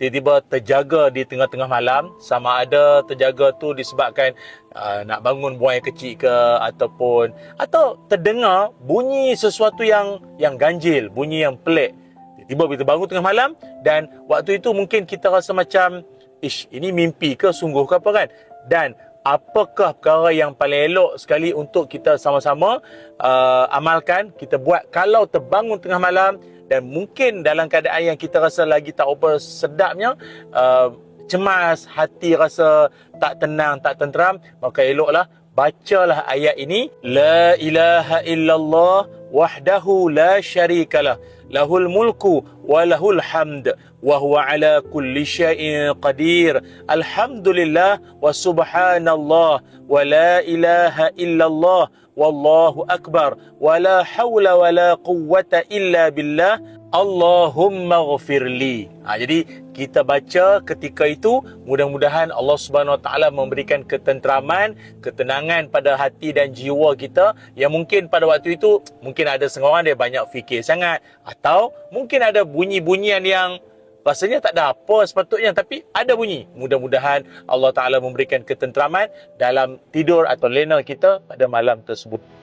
tiba-tiba terjaga di tengah-tengah malam sama ada terjaga tu disebabkan uh, nak bangun buang air kecil ke ataupun atau terdengar bunyi sesuatu yang yang ganjil, bunyi yang pelik. Tiba-tiba kita bangun tengah malam dan waktu itu mungkin kita rasa macam ish ini mimpi ke sungguh ke apa kan? Dan apakah perkara yang paling elok sekali untuk kita sama-sama uh, amalkan, kita buat kalau terbangun tengah malam dan mungkin dalam keadaan yang kita rasa lagi tak apa sedapnya uh, cemas hati rasa tak tenang tak tenteram maka eloklah bacalah ayat ini. La ilaha illallah wahdahu la syarikalah lahul mulku wa lahul hamd wa huwa ala kulli syai'in qadir. Alhamdulillah wa subhanallah wa la ilaha illallah wallahu akbar. Wala haula wala quwwata illa billah Allahumma ghafirli. Ha, jadi kita baca ketika itu mudah-mudahan Allah Subhanahu Wa Taala memberikan ketenteraman, ketenangan pada hati dan jiwa kita yang mungkin pada waktu itu mungkin ada setengah orang dia banyak fikir sangat atau mungkin ada bunyi-bunyian yang rasanya tak ada apa sepatutnya tapi ada bunyi. Mudah-mudahan Allah Taala memberikan ketenteraman dalam tidur atau lena kita pada malam tersebut.